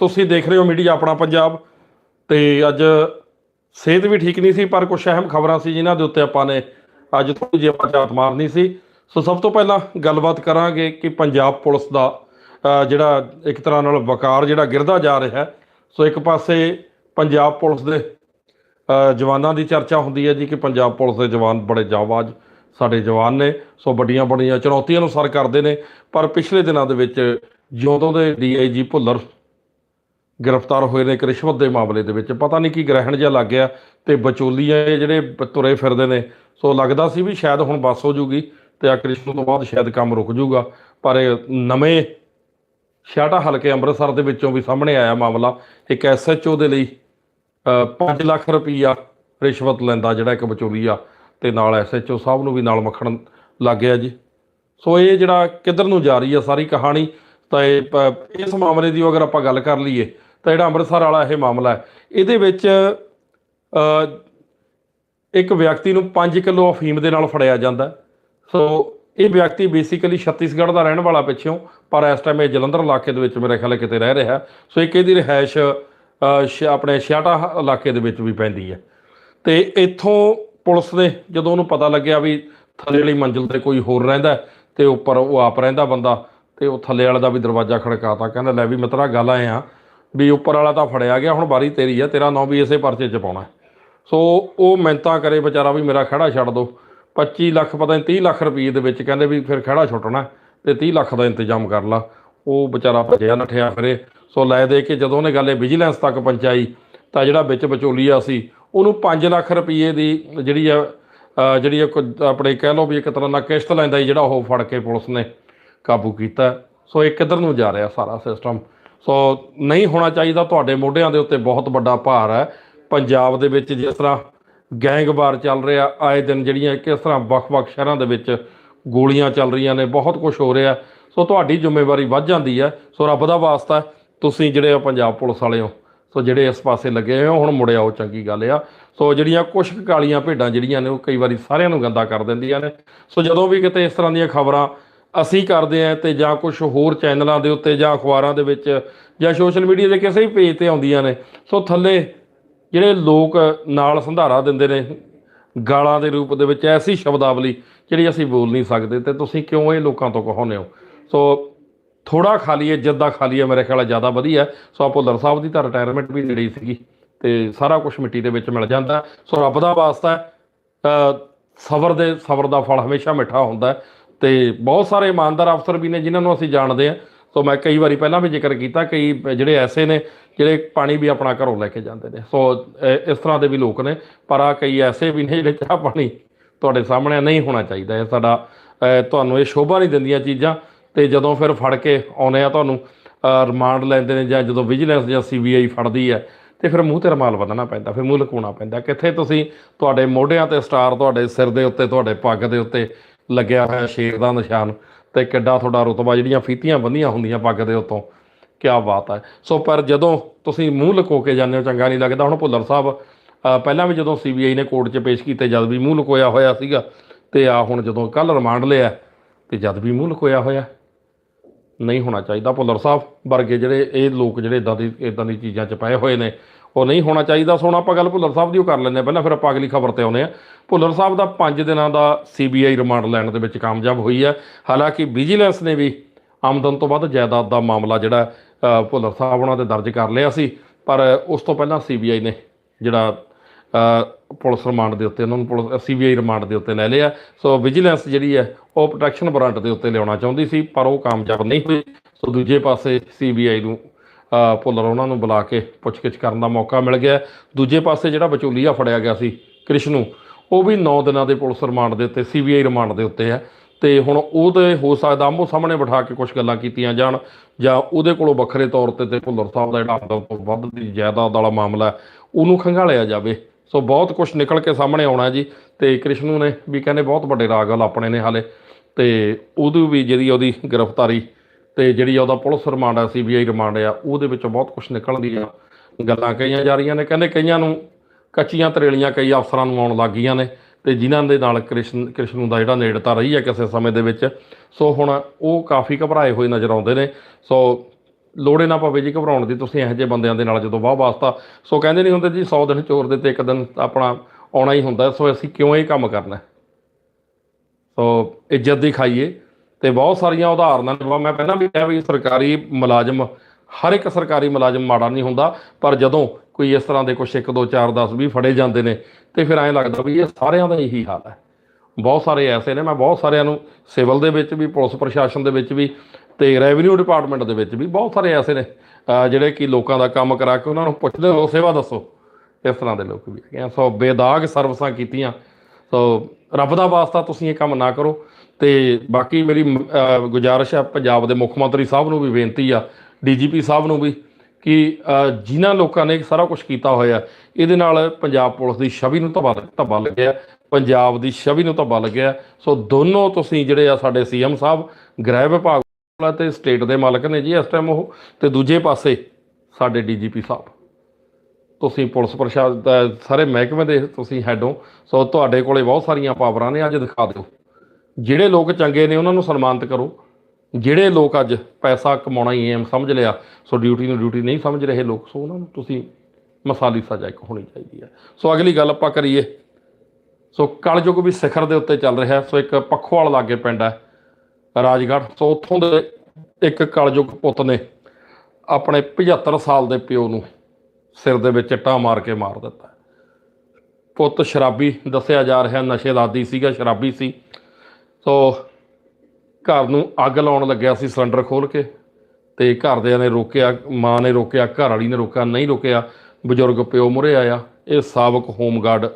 ਤੁਸੀਂ ਦੇਖ ਰਹੇ ਹੋ ਮੀਡੀਆ ਆਪਣਾ ਪੰਜਾਬ ਤੇ ਅੱਜ ਸਿਹਤ ਵੀ ਠੀਕ ਨਹੀਂ ਸੀ, ਪਰ ਕੁਝ ਅਹਿਮ ਖਬਰਾਂ ਸੀ ਜਿਨ੍ਹਾਂ ਦੇ ਉੱਤੇ ਆਪਾਂ ਨੇ ਅੱਜ ਥੋੜੀ ਜਿਹੀ ਆਪਾਂ ਝਾਤ ਮਾਰਨੀ ਸੀ। ਸੋ ਸਭ ਤੋਂ ਪਹਿਲਾਂ ਗੱਲਬਾਤ ਕਰਾਂਗੇ ਕਿ ਪੰਜਾਬ ਪੁਲਿਸ ਦਾ ਜਿਹੜਾ ਇੱਕ ਤਰ੍ਹਾਂ ਨਾਲ ਵਕਾਰ ਜਿਹੜਾ ਗਿਰਦਾ ਜਾ ਰਿਹਾ। ਹੈ ਸੋ ਇੱਕ ਪਾਸੇ ਪੰਜਾਬ ਪੁਲਿਸ ਦੇ ਜਵਾਨਾਂ ਦੀ ਚਰਚਾ ਹੁੰਦੀ ਹੈ ਜੀ ਕਿ ਪੰਜਾਬ ਪੁਲਿਸ ਦੇ ਜਵਾਨ ਬੜੇ ਜਾਵਾਜ਼ ਸਾਡੇ ਜਵਾਨ ਨੇ। ਸੋ ਵੱਡੀਆਂ ਵੱਡੀਆਂ ਚੁਣੌਤੀਆਂ ਨੂੰ ਸਰ ਕਰਦੇ ਨੇ। ਪਰ ਪਿਛਲੇ ਦਿਨਾਂ ਦੇ ਵਿੱਚ ਜਦੋਂ ਦੇ ਡੀਆਈਜੀ ਭੁੱਲਰ ਗ੍ਰਿਫਤਾਰ ਹੋਏ ਨੇ ਇੱਕ ਰਿਸ਼ਵਤ ਦੇ ਮਾਮਲੇ ਦੇ ਵਿੱਚ। ਪਤਾ ਨਹੀਂ ਕੀ ਗ੍ਰਹਿਣ ਜਿਹਾ ਲੱਗ ਗਿਆ ਤੇ ਵਿਚੋਲੀਏ ਜਿਹੜੇ ਤੁਰੇ ਫਿਰਦੇ ਨੇ। ਸੋ ਲੱਗਦਾ ਸੀ ਵੀ ਸ਼ਾਇਦ ਹੁਣ ਬੱਸ ਹੋ ਜੂਗੀ ਤੇ ਆ ਕ੍ਰਿਸ਼ਨ ਤੋਂ ਬਾਅਦ ਸ਼ਾਇਦ ਕੰਮ ਰੁਕ ਜੂਗਾ। ਪਰ ਨਵੇਂ ਛਾਟਾ ਹਲਕੇ ਅੰਮ੍ਰਿਤਸਰ ਦੇ ਵਿੱਚੋਂ ਵੀ ਸਾਹਮਣੇ ਆਇਆ ਮਾਮਲਾ। ਇੱਕ ਐਸਐਚਓ ਦੇ ਲਈ 5 ਲੱਖ ਰੁਪਈਆ ਰਿਸ਼ਵਤ ਲੈਂਦਾ ਜਿਹੜਾ ਇੱਕ ਵਿਚੋਲੀਆ ਤੇ ਨਾਲ ਐਸਐਚਓ ਸਾਹਿਬ ਨੂੰ ਵੀ ਨਾਲ ਮੱਖਣ ਲੱਗ ਗਿਆ ਜੀ। ਸੋ ਇਹ ਜਿਹੜਾ ਕਿੱਧਰ ਨੂੰ ਜਾ ਰਹੀ ਹੈ ਸਾਰੀ ਕਹਾਣੀ, ਤਾਂ ਇਹ ਇਸ ਮਾਮਲੇ ਦੀ ਅਗਰ ਆਪਾਂ ਗੱਲ ਕਰ ਲਈਏ ਤਾਂ ਜਿਹੜਾ ਅੰਮ੍ਰਿਤਸਰ ਵਾਲਾ ਇਹ ਮਾਮਲਾ ਹੈ। ਇਹਦੇ ਵਿੱਚ ਇੱਕ ਵਿਅਕਤੀ ਨੂੰ 5 ਕਿਲੋ ਅਫੀਮ ਦੇ ਨਾਲ ਫੜਿਆ ਜਾਂਦਾ ਸੋ ਇਹ ਵਿਅਕਤੀ ਬੇਸਿਕਲੀ ਛੱਤੀਸਗੜ੍ਹ ਦਾ ਰਹਿਣ ਵਾਲਾ ਪਿੱਛੋਂ, ਪਰ ਇਸ ਟਾਈਮ ਇਹ ਜਲੰਧਰ ਇਲਾਕੇ ਦੇ ਵਿੱਚ ਮੇਰੇ ਖਿਆਲ ਹੈ ਕਿਤੇ ਰਹਿ ਰਿਹਾ ਸੋ ਇੱਕ ਇਹਦੀ ਰਿਹਾਇਸ਼ ਆਪਣੇ ਛਿਆਟਾ ਇਲਾਕੇ ਦੇ ਵਿੱਚ ਵੀ ਪੈਂਦੀ ਹੈ। ਤੇ ਇੱਥੋਂ ਪੁਲਿਸ ਨੇ, ਜਦੋਂ ਉਹਨੂੰ ਪਤਾ ਲੱਗਿਆ ਵੀ ਥੱਲੇ ਵਾਲੀ ਮੰਜ਼ਿਲ ਤੇ ਕੋਈ ਹੋਰ ਰਹਿੰਦਾ ਹੈ, ਤੇ ਉੱਪਰ ਉਹ ਆਪ ਰਹਿੰਦਾ ਬੰਦਾ, ਤੇ ਉਹ ਥੱਲੇ ਵਾਲੇ ਦਾ ਵੀ ਦਰਵਾਜ਼ਾ ਖੜਕਾਤਾ, ਕਹਿੰਦਾ, ਲੈ ਵੀ ਮਿੱਤਰਾ, ਗੱਲ ਆਏ ਆ। ਵੀ ਉੱਪਰ ਵਾਲਾ ਤਾਂ ਫੜਿਆ ਗਿਆ ਹੁਣ ਵਾਰੀ ਤੇਰੀ ਆ ਤੇਰਾ ਨਾਂ ਵੀ ਇਸੇ ਪਰਚੇ 'ਚ ਪਾਉਣਾ। ਸੋ ਉਹ ਮਿਹਨਤਾਂ ਕਰੇ ਵਿਚਾਰਾ ਵੀ ਮੇਰਾ ਖੜਾ ਛੱਡ ਦੋ। 25 ਲੱਖ ਪਤਾ ਨਹੀਂ 30 ਲੱਖ ਰੁਪਏ ਦੇ ਵਿੱਚ ਕਹਿੰਦੇ ਵੀ ਫਿਰ ਖੜਾ ਛੁੱਟਣਾ ਹੈ ਤੇ 30 ਲੱਖ ਦਾ ਇੰਤਜ਼ਾਮ ਕਰ ਲਾ। ਉਹ ਵਿਚਾਰਾ ਭੱਜਿਆ ਨੱਠਿਆ ਫਿਰੇ। ਸੋ ਲੈ ਦੇ ਕੇ ਜਦੋਂ ਉਹਨੇ ਗੱਲ ਇਹ ਵਿਜੀਲੈਂਸ ਤੱਕ ਪਹੁੰਚਾਈ ਤਾਂ ਜਿਹੜਾ ਵਿੱਚ ਵਿਚੋਲੀਆ ਸੀ ਉਹਨੂੰ 5 ਲੱਖ ਰੁਪਏ ਦੀ ਜਿਹੜੀ ਆ ਅ, ਜਿਹੜੀ ਇੱਕ ਆਪਣੇ ਕਹਿ ਲਓ ਵੀ ਇੱਕ ਤਰ੍ਹਾਂ ਨਾਲ ਕਿਸ਼ਤ ਲੈਂਦਾ ਸੀ ਜਿਹੜਾ ਉਹ ਫੜ ਕੇ ਪੁਲਿਸ ਨੇ ਕਾਬੂ ਕੀਤਾ। ਸੋ ਇਹ ਕਿੱਧਰ ਨੂੰ ਜਾ ਰਿਹਾ ਸਾਰਾ ਸਿਸਟਮ ਸੋ ਨਹੀਂ ਹੋਣਾ ਚਾਹੀਦਾ, ਤੁਹਾਡੇ ਮੋਢਿਆਂ ਦੇ ਉੱਤੇ ਬਹੁਤ ਵੱਡਾ ਭਾਰ ਹੈ। ਪੰਜਾਬ ਦੇ ਵਿੱਚ ਜਿਸ ਤਰ੍ਹਾਂ ਗੈਂਗਵਾਰ ਚੱਲ ਰਿਹਾ, ਆਏ ਦਿਨ ਜਿਹੜੀਆਂ ਕਿਸ ਤਰ੍ਹਾਂ ਵੱਖ-ਵੱਖ ਸ਼ਹਿਰਾਂ ਦੇ ਵਿੱਚ ਗੋਲੀਆਂ ਚੱਲ ਰਹੀਆਂ ਨੇ, ਬਹੁਤ ਕੁਝ ਹੋ ਰਿਹਾ। ਸੋ ਤੁਹਾਡੀ ਜ਼ਿੰਮੇਵਾਰੀ ਵੱਧ ਜਾਂਦੀ ਹੈ। ਸੋ ਰੱਬ ਦਾ ਵਾਸਤਾ ਤੁਸੀਂ ਜਿਹੜੇ ਆ ਪੰਜਾਬ ਪੁਲਿਸ ਵਾਲੇ ਹੋ। ਸੋ ਜਿਹੜੇ ਇਸ ਪਾਸੇ ਲੱਗੇ ਹੋਏ ਹੋ, ਹੁਣ ਮੁੜਿਆ ਉਹ ਚੰਗੀ ਗੱਲ ਆ। ਸੋ ਜਿਹੜੀਆਂ ਕੁਛ ਕਾਲੀਆਂ ਭੇਡਾਂ ਜਿਹੜੀਆਂ ਨੇ, ਉਹ ਕਈ ਵਾਰੀ ਸਾਰਿਆਂ ਨੂੰ ਗੰਦਾ ਕਰ ਦਿੰਦੀਆਂ ਨੇ। ਸੋ ਜਦੋਂ ਵੀ ਕਿਤੇ ਇਸ ਤਰ੍ਹਾਂ ਦੀਆਂ ਖਬਰਾਂ ਅਸੀਂ ਕਰਦੇ ਆ ਤੇ ਜਾਂ ਕੁਝ ਹੋਰ ਚੈਨਲਾਂ ਦੇ ਉੱਤੇ ਜਾਂ ਅਖਬਾਰਾਂ ਦੇ ਵਿੱਚ ਜਾਂ ਸੋਸ਼ਲ ਮੀਡੀਆ ਦੇ ਕਿਸੇ ਵੀ ਪੇਜ ਤੇ ਆਉਂਦੀਆਂ ਨੇ, ਸੋ ਥੱਲੇ ਜਿਹੜੇ ਲੋਕ ਨਾਲ ਸੰਧਾਰਾ ਦਿੰਦੇ ਨੇ, ਗਾਲਾਂ ਦੇ ਰੂਪ ਦੇ ਵਿੱਚ ਐਸੀ ਸ਼ਬਦਾਵਲੀ ਜਿਹੜੀ ਅਸੀਂ ਬੋਲ ਨਹੀਂ ਸਕਦੇ ਤੇ ਤੁਸੀਂ ਕਿਉਂ ਇਹ ਲੋਕਾਂ ਤੋਂ ਕਹਾਉਂਦੇ ਹੋ? ਸੋ ਥੋੜਾ ਖਾਲੀ ਹੈ ਜਿੱਦਾਂ ਖਾਲੀ ਹੈ ਮੇਰੇ ਖਿਆਲ ਜ਼ਿਆਦਾ ਵਧੀਆ। ਸੋ ਆ ਭੁੱਲਰ ਸਾਹਿਬ ਦੀ ਤਾਂ ਰਿਟਾਇਰਮੈਂਟ ਵੀ ਨੇੜੇ ਸੀਗੀ ਤੇ ਸਾਰਾ ਕੁਝ ਮਿੱਟੀ ਦੇ ਵਿੱਚ ਮਿਲ ਜਾਂਦਾ। ਸੋ ਰੱਬ ਦਾ ਵਾਸਤਾ ਸਬਰ ਦੇ, ਸਬਰ ਦਾ ਫਲ ਹਮੇਸ਼ਾ ਮਿੱਠਾ ਹੁੰਦਾ। ਤੇ ਬਹੁਤ ਸਾਰੇ ਇਮਾਨਦਾਰ ਅਫਸਰ ਵੀ ਨੇ ਜਿਨ੍ਹਾਂ ਨੂੰ ਅਸੀਂ ਜਾਣਦੇ ਹਾਂ। ਸੋ ਮੈਂ ਕਈ ਵਾਰੀ ਪਹਿਲਾਂ ਵੀ ਜ਼ਿਕਰ ਕੀਤਾ, ਕਈ ਜਿਹੜੇ ਐਸੇ ਨੇ ਜਿਹੜੇ ਪਾਣੀ ਵੀ ਆਪਣਾ ਘਰੋਂ ਲੈ ਕੇ ਜਾਂਦੇ ਨੇ। ਸੋ ਇਸ ਤਰ੍ਹਾਂ ਦੇ ਵੀ ਲੋਕ ਨੇ, ਪਰ ਆ ਕਈ ਐਸੇ ਵੀ ਨੇ ਜਿਹੜੇ ਚਾਹ ਪਾਣੀ ਤੁਹਾਡੇ ਸਾਹਮਣੇ ਨਹੀਂ ਹੋਣਾ ਚਾਹੀਦਾ। ਇਹ ਸਾਡਾ ਤੁਹਾਨੂੰ ਇਹ ਸ਼ੋਭਾ ਨਹੀਂ ਦਿੰਦੀਆਂ ਚੀਜ਼ਾਂ। ਤੇ ਜਦੋਂ ਫਿਰ ਫੜ ਕੇ ਆਉਨੇ ਆ ਤੁਹਾਨੂੰ ਰਿਮਾਂਡ ਲੈਂਦੇ ਨੇ ਜਾਂ ਜਦੋਂ ਵਿਜੀਲੈਂਸ ਜਾਂ ਸੀਬੀਆਈ ਫੜਦੀ ਹੈ, ਤੇ ਫਿਰ ਮੂੰਹ ਤੇ ਰਮਾਲ ਬੰਨਣਾ ਪੈਂਦਾ, ਫਿਰ ਮੂੰਹ ਲਕਾਉਣਾ ਪੈਂਦਾ। ਕਿੱਥੇ ਤੁਸੀਂ ਤੁਹਾਡੇ ਮੋਢਿਆਂ ਤੇ ਸਟਾਰ ਤੁਹਾਡੇ ਸਿਰ ਦੇ ਉੱਤੇ, ਤੁਹਾਡੇ ਪੱਗ ਦੇ ਉੱਤੇ ਲੱਗਿਆ ਹੋਇਆ ਸ਼ੇਰ ਦਾ ਨਿਸ਼ਾਨ ਤੇ ਕਿੱਡਾ ਤੁਹਾਡਾ ਰੁਤਬਾ, ਜਿਹੜੀਆਂ ਫੀਤੀਆਂ ਬੰਨੀਆਂ ਹੁੰਦੀਆਂ ਪੱਗ ਦੇ ਉੱਤੋਂ ਕੀ ਬਾਤ ਹੈ। ਸੋ ਪਰ ਜਦੋਂ ਤੁਸੀਂ ਮੂੰਹ ਲੁਕੋ ਕੇ ਜਾਂਦੇ ਹੋ, ਚੰਗਾ ਨਹੀਂ ਲੱਗਦਾ। ਹੁਣ ਭੁੱਲਰ ਸਾਹਿਬ ਪਹਿਲਾਂ ਵੀ ਜਦੋਂ ਸੀਬੀਆਈ ਨੇ ਕੋਰਟ 'ਚ ਪੇਸ਼ ਕੀਤੇ, ਜਦ ਵੀ ਮੂੰਹ ਲੁਕੋਇਆ ਹੋਇਆ ਸੀਗਾ, ਤੇ ਆ ਹੁਣ ਜਦੋਂ ਕੱਲ ਰਿਮਾਂਡ ਲਿਆ, ਤੇ ਜਦ ਵੀ ਮੂੰਹ ਲੁਕੋਇਆ ਹੋਇਆ, ਨਹੀਂ ਹੋਣਾ ਚਾਹੀਦਾ। ਭੁੱਲਰ ਸਾਹਿਬ ਵਰਗੇ ਜਿਹੜੇ, ਇਹ ਲੋਕ ਜਿਹੜੇ ਇਦਾਂ ਦੀ ਇਦਾਂ ਦੀ ਚੀਜ਼ਾਂ 'ਚ ਪਏ ਹੋਏ ਨੇ ਉਹ ਨਹੀਂ ਹੋਣਾ ਚਾਹੀਦਾ। ਸੋ ਹੁਣ ਆਪਾਂ ਗੱਲ ਭੁੱਲਰ ਸਾਹਿਬ ਦੀ ਉਹ ਕਰ ਲੈਂਦੇ ਹਾਂ। ਪਹਿਲਾਂ ਫਿਰ ਆਪਾਂ ਅਗਲੀ ਖਬਰ ਤੇ ਆਉਂਦੇ ਹਾਂ। ਭੁੱਲਰ ਸਾਹਿਬ ਦਾ 5 ਦਿਨਾਂ ਦਾ ਸੀਬੀਆਈ ਰਿਮਾਂਡ ਲੈਣ ਦੇ ਵਿੱਚ ਕਾਮਯਾਬ ਹੋਈ ਹੈ। ਹਾਲਾਂਕਿ ਵਿਜੀਲੈਂਸ ਨੇ ਵੀ ਆਮਦਨ ਤੋਂ ਵੱਧ ਜਾਇਦਾਦ ਦਾ ਮਾਮਲਾ ਜਿਹੜਾ ਭੁੱਲਰ ਸਾਹਿਬ ਉਹਨਾਂ ਤੇ ਦਰਜ ਕਰ ਲਿਆ ਸੀ। ਪਰ ਉਸ ਤੋਂ ਪਹਿਲਾਂ ਸੀਬੀਆਈ ਨੇ ਜਿਹੜਾ ਪੁਲਿਸ ਰਿਮਾਂਡ ਦੇ ਉੱਤੇ ਉਹਨਾਂ ਨੂੰ ਪੁਲਿਸ ਸੀਬੀਆਈ ਰਿਮਾਂਡ ਦੇ ਉੱਤੇ ਲੈ ਲਿਆ। ਸੋ ਵਿਜੀਲੈਂਸ ਜਿਹੜੀ ਹੈ, ਉਹ ਪ੍ਰੋਟੈਕਸ਼ਨ ਵਾਰੰਟ ਦੇ ਉੱਤੇ ਲਿਆਉਣਾ ਚਾਹੁੰਦੀ ਸੀ, ਪਰ ਉਹ ਕਾਮਯਾਬ ਨਹੀਂ ਹੋਈ। ਸੋ ਦੂਜੇ ਪਾਸੇ ਸੀਬੀਆਈ ਨੂੰ ਭੁੱਲਰ ਉਹਨਾਂ ਨੂੰ ਬੁਲਾ ਕੇ ਪੁੱਛਗਿੱਛ ਕਰਨ ਦਾ ਮੌਕਾ ਮਿਲ ਗਿਆ। ਦੂਜੇ ਪਾਸੇ ਜਿਹੜਾ ਵਿਚੋਲੀਆ ਫੜਿਆ ਗਿਆ ਸੀ ਕ੍ਰਿਸ਼ਨੂ, ਉਹ ਵੀ 9 ਦਿਨਾਂ ਦੇ ਪੁਲਿਸ ਰਿਮਾਂਡ ਦੇ ਉੱਤੇ, ਸੀਬੀਆਈ ਰਿਮਾਂਡ ਦੇ ਉੱਤੇ ਹੈ। ਤੇ ਹੁਣ ਉਹਦੇ ਹੋ ਸਕਦਾ ਆਮੋ ਸਾਹਮਣੇ ਬਿਠਾ ਕੇ ਕੁਝ ਗੱਲਾਂ ਕੀਤੀਆਂ ਜਾਣ, ਜਾਂ ਉਹਦੇ ਕੋਲੋਂ ਵੱਖਰੇ ਤੌਰ ਤੇ ਤੇ ਭੁੱਲਰ ਸਾਹਿਬ ਦਾ ਜਿਹੜਾ ਆਮਦਨ ਤੋਂ ਵੱਧ ਦੀ ਜਾਇਦਾਦ ਵਾਲਾ ਮਾਮਲਾ ਉਹਨੂੰ ਖੰਗਾਲਿਆ ਜਾਵੇ। ਸੋ ਬਹੁਤ ਕੁਝ ਨਿਕਲ ਕੇ ਸਾਹਮਣੇ ਆਉਣਾ ਜੀ, ਤੇ ਕ੍ਰਿਸ਼ਨੂ ਨੇ ਵੀ ਕਹਿੰਦੇ ਬਹੁਤ ਵੱਡੇ ਰਾਗਲ ਆਪਣੇ ਨੇ ਹਾਲੇ। ਤੇ ਉਹਦੀ ਵੀ ਜਿਹੜੀ ਉਹਦੀ ਗ੍ਰਿਫਤਾਰੀ ਤੇ ਜਿਹੜੀ ਉਹਦਾ ਪੁਲਿਸ ਰਿਮਾਂਡ ਆ ਸੀਬੀਆਈ ਰਿਮਾਂਡ ਆ, ਉਹਦੇ ਵਿੱਚੋਂ ਬਹੁਤ ਕੁਝ ਨਿਕਲਣ ਦੀਆਂ ਗੱਲਾਂ ਕਹੀਆਂ ਜਾ ਰਹੀਆਂ ਨੇ, ਕਹਿੰਦੇ ਕਈਆਂ ਨੂੰ ਕੱਚੀਆਂ ਤਰੇਲੀਆਂ ਕਈ ਅਫਸਰਾਂ ਨੂੰ ਆਉਣ ਲੱਗ ਗਈਆਂ ਨੇ ਤੇ ਜਿਨ੍ਹਾਂ ਦੇ ਨਾਲ ਕ੍ਰਿਸ਼ਨ ਕ੍ਰਿਸ਼ਨ ਦਾ ਜਿਹੜਾ ਨੇੜਤਾ ਰਹੀ ਹੈ ਕਿਸੇ ਸਮੇਂ ਦੇ ਵਿੱਚ, ਸੋ ਹੁਣ ਉਹ ਕਾਫੀ ਘਬਰਾਏ ਹੋਏ ਨਜ਼ਰ ਆਉਂਦੇ ਨੇ। ਸੋ ਲੋੜੇ ਨਾ ਪਵੇ ਜੀ ਘਬਰਾਉਣ ਦੀ, ਤੁਸੀਂ ਇਹੋ ਜਿਹੇ ਬੰਦਿਆਂ ਦੇ ਨਾਲ ਜਦੋਂ ਵਾਹ ਵਾਸਤਾ, ਸੋ ਕਹਿੰਦੇ ਨਹੀਂ ਹੁੰਦੇ ਜੀ 100 ਦਿਨ ਚੋਰ ਦੇ ਤੇ ਇੱਕ ਦਿਨ ਆਪਣਾ ਆਉਣਾ ਹੀ ਹੁੰਦਾ, ਸੋ ਅਸੀਂ ਕਿਉਂ ਇਹ ਕੰਮ ਕਰਨਾ? ਸੋ ਇੱਜ਼ਤ ਦੀ ਖਾਈਏ। ਤੇ ਬਹੁਤ ਸਾਰੀਆਂ ਉਦਾਹਰਨਾਂ ਨੇ। ਵਾ- ਮੈਂ ਪਹਿਲਾਂ ਵੀ ਕਿਹਾ ਵੀ ਸਰਕਾਰੀ ਮੁਲਾਜ਼ਮ, ਹਰ ਇੱਕ ਸਰਕਾਰੀ ਮੁਲਾਜ਼ਮ ਮਾੜਾ ਨਹੀਂ ਹੁੰਦਾ, ਪਰ ਜਦੋਂ ਕੋਈ ਇਸ ਤਰ੍ਹਾਂ ਦੇ ਕੁਛ 1 2 4 10 20 ਫੜੇ ਜਾਂਦੇ ਨੇ, ਤੇ ਫਿਰ ਐਂ ਲੱਗਦਾ ਵੀ ਇਹ ਸਾਰਿਆਂ ਦਾ ਇਹੀ ਹਾਲ ਹੈ। ਬਹੁਤ ਸਾਰੇ ਐਸੇ ਨੇ, ਮੈਂ ਬਹੁਤ ਸਾਰਿਆਂ ਨੂੰ ਸਿਵਲ ਦੇ ਵਿੱਚ ਵੀ, ਪੁਲਿਸ ਪ੍ਰਸ਼ਾਸਨ ਦੇ ਵਿੱਚ ਵੀ, ਤੇ ਰੈਵਨਿਊ ਡਿਪਾਰਟਮੈਂਟ ਦੇ ਵਿੱਚ ਵੀ ਬਹੁਤ ਸਾਰੇ ਐਸੇ ਨੇ ਜਿਹੜੇ ਕਿ ਲੋਕਾਂ ਦਾ ਕੰਮ ਕਰਾ ਕੇ ਉਹਨਾਂ ਨੂੰ ਪੁੱਛਦੇ ਹੋ, ਸੇਵਾ ਦੱਸੋ। ਇਸ ਤਰ੍ਹਾਂ ਦੇ ਲੋਕ ਵੀ ਹੈਗੇ ਆ। ਸੋ ਬੇਦਾਗ ਸਰਵਿਸਾਂ ਕੀਤੀਆਂ ਸੋ ਰੱਬ ਦਾ ਵਾਸਤਾ ਤੁਸੀਂ ਇਹ ਕੰਮ ਨਾ ਕਰੋ ਤੇ ਬਾਕੀ ਮੇਰੀ ਗੁਜ਼ਾਰਿਸ਼ ਹੈ ਪੰਜਾਬ ਦੇ ਮੁੱਖ ਮੰਤਰੀ ਸਾਹਿਬ ਨੂੰ ਵੀ ਬੇਨਤੀ ਆ, ਡੀਜੀਪੀ ਸਾਹਿਬ ਨੂੰ ਵੀ, ਕਿ ਜਿਨ੍ਹਾਂ ਲੋਕਾਂ ਨੇ ਸਾਰਾ ਕੁਝ ਕੀਤਾ ਹੋਇਆ, ਇਹਦੇ ਨਾਲ ਪੰਜਾਬ ਪੁਲਿਸ ਦੀ ਛਵੀ ਨੂੰ ਧੱਬਾ ਧੱਬਾ ਲੱਗਿਆ, ਪੰਜਾਬ ਦੀ ਛਵੀ ਨੂੰ ਧੱਬਾ ਲੱਗਿਆ। ਸੋ ਦੋਨੋਂ ਤੁਸੀਂ ਜਿਹੜੇ ਆ ਸਾਡੇ ਸੀਐਮ ਸਾਹਿਬ, ਗ੍ਰਹਿ ਵਿਭਾਗ ਵਾਲਾ ਤੇ ਸਟੇਟ ਦੇ ਮਾਲਕ ਨੇ ਜੀ ਇਸ ਟਾਈਮ ਉਹ, ਤੇ ਦੂਜੇ ਪਾਸੇ ਸਾਡੇ ਡੀਜੀਪੀ ਸਾਹਿਬ। ਤੁਸੀਂ ਪੁਲਿਸ ਪ੍ਰਸ਼ਾਸਨ ਸਾਰੇ ਮਹਿਕਮੇ ਦੇ ਤੁਸੀਂ ਹੈਡ ਹੋ, ਸੋ ਤੁਹਾਡੇ ਕੋਲੇ ਬਹੁਤ ਸਾਰੀਆਂ ਪਾਵਰਾਂ ਨੇ, ਅੱਜ ਦਿਖਾ ਦਿਓ। ਜਿਹੜੇ ਲੋਕ ਚੰਗੇ ਨੇ, ਉਹਨਾਂ ਨੂੰ ਸਨਮਾਨਿਤ ਕਰੋ। ਜਿਹੜੇ ਲੋਕ ਅੱਜ ਪੈਸਾ ਕਮਾਉਣਾ ਹੀ ਐਮ ਸਮਝ ਲਿਆ, ਸੋ ਡਿਊਟੀ ਨੂੰ ਡਿਊਟੀ ਨਹੀਂ ਸਮਝ ਰਹੇ ਲੋਕ, ਸੋ ਉਹਨਾਂ ਨੂੰ ਤੁਸੀਂ ਮਸਾਲੀ ਸਜ਼ਾ ਇੱਕ ਹੋਣੀ ਚਾਹੀਦੀ ਹੈ। ਸੋ ਅਗਲੀ ਗੱਲ ਆਪਾਂ ਕਰੀਏ। ਸੋ ਕਲਯੁਗ ਵੀ ਸਿਖਰ ਦੇ ਉੱਤੇ ਚੱਲ ਰਿਹਾ, ਸੋ ਇੱਕ ਪੱਖੋਵਾਲ ਲਾਗੇ ਪਿੰਡ ਹੈ, ਰਾਜਗੜ੍ਹ। ਸੋ ਉੱਥੋਂ ਦੇ ਇੱਕ ਕਲਯੁਗ ਪੁੱਤ ਨੇ ਆਪਣੇ 75 ਸਾਲ ਦੇ ਪਿਓ ਨੂੰ ਸਿਰ ਦੇ ਵਿੱਚ ਚਿੱਟਾ ਮਾਰ ਕੇ ਮਾਰ ਦਿੱਤਾ। ਪੁੱਤ ਸ਼ਰਾਬੀ ਦੱਸਿਆ ਜਾ ਰਿਹਾ, ਨਸ਼ੇ ਦਾ ਆਦੀ ਸੀਗਾ, ਸ਼ਰਾਬੀ ਸੀ। ਸੋ ਘਰ ਨੂੰ ਅੱਗ ਲਾਉਣ ਲੱਗਿਆ ਸੀ ਸਿਲੰਡਰ ਖੋਲ ਕੇ ਤੇ ਘਰਦਿਆਂ ਨੇ ਰੋਕਿਆ, ਮਾਂ ਨੇ ਰੋਕਿਆ, ਘਰ ਵਾਲੀ ਨੇ ਰੋਕਿਆ, ਨਹੀਂ ਰੋਕਿਆ। ਬਜ਼ੁਰਗ ਪਿਓ ਮੁਰੇ ਆਇਆ। ਇਹ ਸਾਬਕ ਹੋਮਗਾਰਡ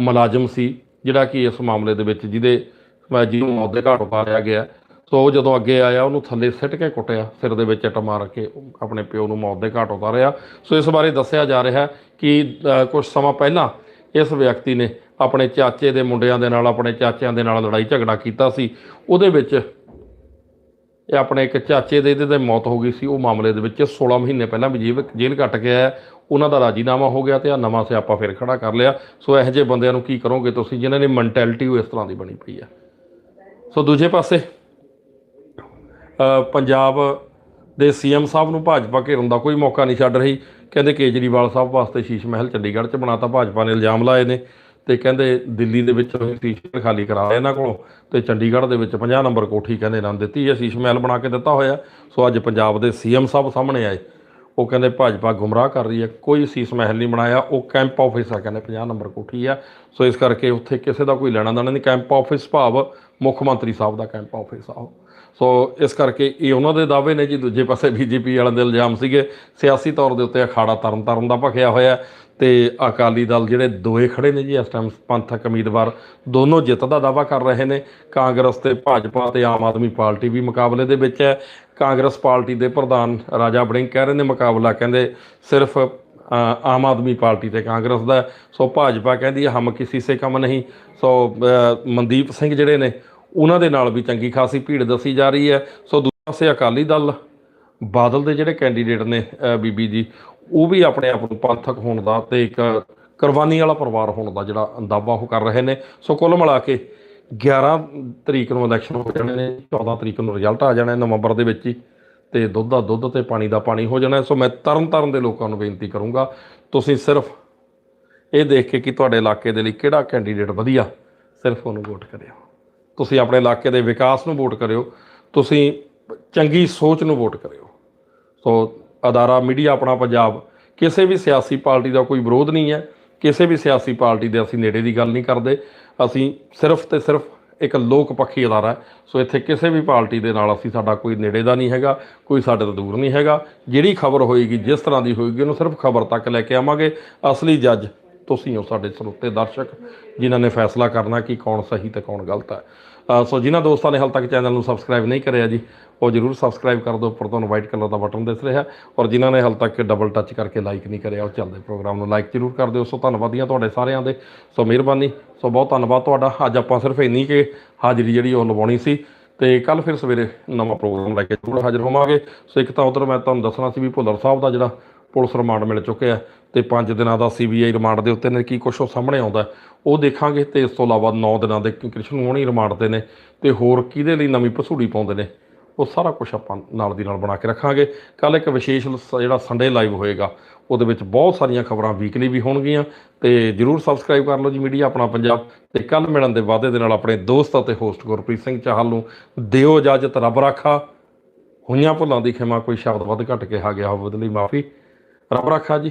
ਮੁਲਾਜ਼ਮ ਸੀ, ਜਿਹੜਾ ਕਿ ਇਸ ਮਾਮਲੇ ਦੇ ਵਿੱਚ ਜਿਹਦੇ ਮੈਂ ਜਿਹਨੂੰ ਮੌਤ ਦੇ ਘਾਟ ਉਤਾਰਿਆ ਗਿਆ। ਸੋ ਉਹ ਜਦੋਂ ਅੱਗੇ ਆਇਆ, ਉਹਨੂੰ ਥੱਲੇ ਸਿੱਟ ਕੇ ਕੁੱਟਿਆ, ਸਿਰ ਦੇ ਵਿੱਚ ਇੱਟ ਮਾਰ ਕੇ ਆਪਣੇ ਪਿਓ ਨੂੰ ਮੌਤ ਦੇ ਘਾਟ ਉਤਾਰਿਆ। ਸੋ ਇਸ ਬਾਰੇ ਦੱਸਿਆ ਜਾ ਰਿਹਾ ਕਿ ਕੁਝ ਸਮਾਂ ਪਹਿਲਾਂ ਇਸ ਵਿਅਕਤੀ ਨੇ ਆਪਣੇ ਚਾਚੇ ਦੇ ਮੁੰਡਿਆਂ ਦੇ ਨਾਲ, ਆਪਣੇ ਚਾਚਿਆਂ ਦੇ ਨਾਲ ਲੜਾਈ ਝਗੜਾ ਕੀਤਾ ਸੀ। ਉਹਦੇ ਵਿੱਚ ਇਹ ਆਪਣੇ ਇੱਕ ਚਾਚੇ ਦੇ, ਇਹਦੇ ਤੇ ਮੌਤ ਹੋ ਗਈ ਸੀ। ਉਹ ਮਾਮਲੇ ਦੇ ਵਿੱਚ 16 ਮਹੀਨੇ ਪਹਿਲਾਂ ਵੀ ਜੇਲ੍ਹ ਜੇਲ੍ਹ ਕੱਟ ਕੇ ਆਇਆ। ਉਹਨਾਂ ਦਾ ਰਾਜੀਨਾਮਾ ਹੋ ਗਿਆ ਤੇ ਆ ਨਵਾਂ ਸਿਆਪਾ ਫਿਰ ਖੜਾ ਕਰ ਲਿਆ। ਸੋ ਇਹੋ ਜਿਹੇ ਬੰਦਿਆਂ ਨੂੰ ਕੀ ਕਰੋਗੇ ਤੁਸੀਂ, ਜਿਨ੍ਹਾਂ ਦੀ ਮੈਂਟੈਲਿਟੀ ਉਹ ਇਸ ਤਰ੍ਹਾਂ ਦੀ ਬਣੀ ਪਈ ਆ ਸੋ ਦੂਜੇ ਪਾਸੇ ਪੰਜਾਬ ਦੇ ਸੀਐਮ ਸਾਹਿਬ ਨੂੰ ਭਾਜਪਾ ਘੇਰਨ ਦਾ ਕੋਈ ਮੌਕਾ ਨਹੀਂ ਛੱਡ ਰਹੀ। ਕਹਿੰਦੇ ਕੇਜਰੀਵਾਲ ਸਾਹਿਬ ਵਾਸਤੇ ਸ਼ੀਸ਼ ਮਹਿਲ ਚੰਡੀਗੜ੍ਹ 'ਚ ਬਣਾਤਾ ਭਾਜਪਾ ਨੇ ਇਲਜ਼ਾਮ ਲਾਏ ਨੇ ਤੇ ਕਹਿੰਦੇ ਦਿੱਲੀ ਦੇ ਵਿੱਚ ਸ਼ੀਸ਼ ਮਹਿਲ ਖਾਲੀ ਕਰਾ ਲਿਆ ਇਹਨਾਂ ਕੋਲੋਂ ਤੇ ਚੰਡੀਗੜ੍ਹ ਦੇ ਵਿੱਚ 50 ਨੰਬਰ ਕੋਠੀ ਕਹਿੰਦੇ ਇਹਨਾਂ ਨੂੰ ਦਿੱਤੀ ਹੈ, ਸ਼ੀਸ਼ ਮਹਿਲ ਬਣਾ ਕੇ ਦਿੱਤਾ ਹੋਇਆ। ਸੋ ਅੱਜ ਪੰਜਾਬ ਦੇ ਸੀਐਮ ਸਾਹਿਬ ਸਾਹਮਣੇ ਆਏ। ਉਹ ਕਹਿੰਦੇ ਭਾਜਪਾ ਗੁੰਮਰਾਹ ਕਰ ਰਹੀ ਹੈ, ਕੋਈ ਸੀਸ ਮਹਿਲ ਨਹੀਂ ਬਣਾਇਆ, ਉਹ ਕੈਂਪ ਆਫਿਸ ਆ, ਕਹਿੰਦੇ 50 ਨੰਬਰ ਕੋਠੀ ਆ। ਸੋ ਇਸ ਕਰਕੇ ਉੱਥੇ ਕਿਸੇ ਦਾ ਕੋਈ ਲੈਣਾ ਦੇਣਾ ਨਹੀਂ ਕੈਂਪ ਆਫਿਸ ਭਾਵ ਮੁੱਖ ਮੰਤਰੀ ਸਾਹਿਬ ਦਾ ਕੈਂਪ ਆਫਿਸ ਆ ਉਹ। ਸੋ ਇਸ ਕਰਕੇ ਇਹ ਉਹਨਾਂ ਦੇ ਦਾਅਵੇ ਨੇ ਜੀ। ਦੂਜੇ ਪਾਸੇ ਬੀਜੇਪੀ ਵਾਲਿਆਂ ਦੇ ਇਲਜ਼ਾਮ ਸੀਗੇ। ਸਿਆਸੀ ਤੌਰ ਦੇ ਉੱਤੇ ਅਖਾੜਾ ਤਰਨ ਤਾਰਨ ਦਾ ਭਖਿਆ ਹੋਇਆ ਤੇ ਅਕਾਲੀ ਦਲ ਜਿਹੜੇ ਦੋਏ ਖੜੇ ਨੇ ਜੀ, ਇਸ ਟਾਈਮ ਪੰਥਕ ਉਮੀਦਵਾਰ ਦੋਨੋਂ ਜਿੱਤ ਦਾ ਦਾਅਵਾ ਕਰ ਰਹੇ ਨੇ। ਕਾਂਗਰਸ ਤੇ ਭਾਜਪਾ ਤੇ ਆਮ ਆਦਮੀ ਪਾਰਟੀ ਵੀ ਮੁਕਾਬਲੇ ਦੇ ਵਿੱਚ ਹੈ। ਕਾਂਗਰਸ ਪਾਰਟੀ ਦੇ ਪ੍ਰਧਾਨ ਰਾਜਾ ਬੜਿੰਗ ਕਹਿ ਰਹੇ ਨੇ ਮੁਕਾਬਲਾ ਕਹਿੰਦੇ ਸਿਰਫ ਆਮ ਆਦਮੀ ਪਾਰਟੀ ਤੇ ਕਾਂਗਰਸ ਦਾ ਸੋ ਭਾਜਪਾ ਕਹਿੰਦੀ ਹੈ, ਹਮ ਕਿਸੇ ਸੇ ਕਮ ਨਹੀਂ। ਸੋ ਮਨਦੀਪ ਸਿੰਘ ਜਿਹੜੇ ਨੇ ਉਹਨਾਂ ਦੇ ਨਾਲ ਵੀ ਚੰਗੀ ਖਾਸੀ ਭੀੜ ਦੱਸੀ ਜਾ ਰਹੀ ਹੈ। ਸੋ ਦੂਜੇ ਪਾਸੇ ਅਕਾਲੀ ਦਲ, ਬਾਦਲ ਦੇ ਜਿਹੜੇ ਕੈਂਡੀਡੇਟ ਨੇ ਬੀਬੀ ਜੀ, ਉਹ ਵੀ ਆਪਣੇ ਆਪ ਨੂੰ ਪੰਥਕ ਹੋਣ ਦਾ ਤੇ ਇੱਕ ਕੁਰਬਾਨੀ ਵਾਲਾ ਪਰਿਵਾਰ ਹੋਣ ਦਾ ਜਿਹੜਾ ਅੰਦਾਵਾ ਉਹ ਕਰ ਰਹੇ ਨੇ। ਸੋ ਕੁੱਲ ਮਿਲਾ ਕੇ 11 ਤਰੀਕ ਨੂੰ ਇਲੈਕਸ਼ਨ ਹੋ ਜਾਣੇ ਨੇ 14 ਤਰੀਕ ਨੂੰ ਰਿਜ਼ਲਟ ਆ ਜਾਣਾ ਨਵੰਬਰ ਦੇ ਵਿੱਚ ਹੀ ਤੇ ਦੁੱਧ ਦਾ ਦੁੱਧ ਤੇ ਪਾਣੀ ਦਾ ਪਾਣੀ ਹੋ ਜਾਣਾ। ਸੋ ਮੈਂ ਤਰਨ ਤਾਰਨ ਦੇ ਲੋਕਾਂ ਨੂੰ ਬੇਨਤੀ ਕਰੂੰਗਾ, ਤੁਸੀਂ ਸਿਰਫ ਇਹ ਦੇਖ ਕੇ ਕਿ ਤੁਹਾਡੇ ਇਲਾਕੇ ਦੇ ਲਈ ਕਿਹੜਾ ਕੈਂਡੀਡੇਟ ਵਧੀਆ, ਸਿਰਫ ਉਹਨੂੰ ਵੋਟ ਕਰਿਓ। ਤੁਸੀਂ ਆਪਣੇ ਇਲਾਕੇ ਦੇ ਵਿਕਾਸ ਨੂੰ ਵੋਟ ਕਰਿਓ, ਤੁਸੀਂ ਚੰਗੀ ਸੋਚ ਨੂੰ ਵੋਟ ਕਰਿਓ। ਸੋ ਅਦਾਰਾ ਮੀਡੀਆ ਆਪਣਾ ਪੰਜਾਬ, ਕਿਸੇ ਵੀ ਸਿਆਸੀ ਪਾਰਟੀ ਦਾ ਕੋਈ ਵਿਰੋਧ ਨਹੀਂ ਹੈ, ਕਿਸੇ ਵੀ ਸਿਆਸੀ ਪਾਰਟੀ ਦੇ ਅਸੀਂ ਨੇੜੇ ਦੀ ਗੱਲ ਨਹੀਂ ਕਰਦੇ, ਅਸੀਂ ਸਿਰਫ ਤੇ ਸਿਰਫ ਇੱਕ ਲੋਕ ਪੱਖੀ ਅਦਾਰਾ ਸੋ ਇੱਥੇ ਕਿਸੇ ਵੀ ਪਾਰਟੀ ਦੇ ਨਾਲ ਅਸੀਂ ਸਾਡਾ ਕੋਈ ਨੇੜੇ ਦਾ ਨਹੀਂ ਹੈਗਾ, ਕੋਈ ਸਾਡੇ ਤੋਂ ਦੂਰ ਨਹੀਂ ਹੈਗਾ। ਜਿਹੜੀ ਖਬਰ ਹੋਏਗੀ, ਜਿਸ ਤਰ੍ਹਾਂ ਦੀ ਹੋਏਗੀ, ਉਹਨੂੰ ਸਿਰਫ ਖਬਰ ਤੱਕ ਲੈ ਕੇ ਆਵਾਂਗੇ। ਅਸਲੀ ਜੱਜ ਤੁਸੀਂ ਹੋ ਸਾਡੇ ਸਰੋਤੇ ਦਰਸ਼ਕ, ਜਿਨ੍ਹਾਂ ਨੇ ਫੈਸਲਾ ਕਰਨਾ ਕਿ ਕੌਣ ਸਹੀ ਤੇ ਕੌਣ ਗਲਤ ਹੈ। ਸੋ ਜਿਨ੍ਹਾਂ ਦੋਸਤਾਂ ਨੇ ਹਾਲ ਤੱਕ ਚੈਨਲ ਨੂੰ ਸਬਸਕ੍ਰਾਈਬ ਨਹੀਂ ਕਰਿਆ ਜੀ, ਉਹ ਜਰੂਰ ਸਬਸਕ੍ਰਾਈਬ ਕਰ ਦਿਓ। ਉੱਪਰ ਤੁਹਾਨੂੰ ਵਾਈਟ ਕਲਰ ਦਾ ਬਟਨ ਦਿਸ ਰਿਹਾ। ਔਰ ਜਿਨ੍ਹਾਂ ਨੇ ਹਾਲ ਤੱਕ ਡਬਲ ਟੱਚ ਕਰਕੇ ਲਾਈਕ ਨਹੀਂ ਕਰਿਆ, ਉਹ ਚੱਲਦੇ ਪ੍ਰੋਗਰਾਮ ਨੂੰ ਲਾਈਕ ਜਰੂਰ ਕਰ ਦਿਓ। ਸੋ ਧੰਨਵਾਦੀਆਂ ਤੁਹਾਡੇ ਸਾਰਿਆਂ ਦੇ। ਸੋ ਮਿਹਰਬਾਨੀ। ਸੋ ਬਹੁਤ ਧੰਨਵਾਦ ਤੁਹਾਡਾ। ਅੱਜ ਆਪਾਂ ਸਿਰਫ ਇੰਨੀ ਕਿ ਹਾਜ਼ਰੀ ਜਿਹੜੀ ਉਹ ਲਵਾਉਣੀ ਸੀ। ਤੇ ਕੱਲ ਫਿਰ ਸਵੇਰੇ ਨਵਾਂ ਪ੍ਰੋਗਰਾਮ ਲੈ ਕੇ ਜ਼ਰੂਰ ਹਾਜ਼ਰ ਹੋਵਾਂਗੇ। ਸੋ ਇੱਕ ਤਾਂ ਉਧਰ ਮੈਂ ਤੁਹਾਨੂੰ ਦੱਸਣਾ ਸੀ ਵੀ ਭੁੱਲਰ ਸਾਹਿਬ ਦਾ ਜਿਹੜਾ ਪੁਲਿਸ ਰਿਮਾਂਡ ਮਿਲ ਚੁੱਕਿਆ। ਤੇ 5 ਦਿਨਾਂ ਦਾ ਸੀਬੀਆਈ ਰਿਮਾਂਡ ਦੇ ਉੱਤੇ ਨੇ ਕੀ ਕੁਛ ਉਹ ਸਾਹਮਣੇ ਆਉਂਦਾ ਉਹ ਦੇਖਾਂਗੇ ਤੇ ਇਸ ਤੋਂ ਇਲਾਵਾ 9 ਦਿਨਾਂ ਦੇ ਕ੍ਰਿਸ਼ਨ ਮੋਹਣੀ ਰਿਮਾਂਡ ਦੇ ਨੇ ਤੇ ਹੋਰ ਕਿਹਦੇ ਲਈ ਨਵੀਂ ਪਸੂੜੀ ਪਾਉਂਦੇ ਨੇ, ਉਹ ਸਾਰਾ ਕੁਝ ਆਪਾਂ ਨਾਲ ਦੀ ਨਾਲ ਬਣਾ ਕੇ ਰੱਖਾਂਗੇ। ਕੱਲ ਇੱਕ ਵਿਸ਼ੇਸ਼ ਸ- ਜਿਹੜਾ ਸੰਡੇ ਲਾਈਵ ਹੋਏਗਾ, ਉਹਦੇ ਵਿੱਚ ਬਹੁਤ ਸਾਰੀਆਂ ਖਬਰਾਂ ਵੀਕਲੀ ਵੀ ਹੋਣਗੀਆਂ, ਤੇ ਜਰੂਰ ਸਬਸਕ੍ਰਾਈਬ ਕਰ ਲਓ ਜੀ ਮੀਡੀਆ ਆਪਣਾ ਪੰਜਾਬ, ਤੇ ਕੱਲ ਮਿਲਣ ਦੇ ਵਾਅਦੇ ਦੇ ਨਾਲ ਆਪਣੇ ਦੋਸਤ ਅਤੇ ਹੋਸਟ ਗੁਰਪ੍ਰੀਤ ਸਿੰਘ ਚਾਹਲ ਨੂੰ ਦਿਓ ਇਜਾਜ਼ਤ, ਰੱਬ ਰਾਖਾ। ਹੋਈਆਂ ਭੁੱਲਾਂ ਦੀ ਖਿਮਾ ਕੋਈ ਸ਼ਬਦ ਵੱਧ ਘੱਟ ਕਿਹਾ ਗਿਆ ਹੋਵੇ ਉਹਦੇ ਲਈ ਮਾਫੀ। ਰੱਬ ਰਾਖਾ ਜੀ।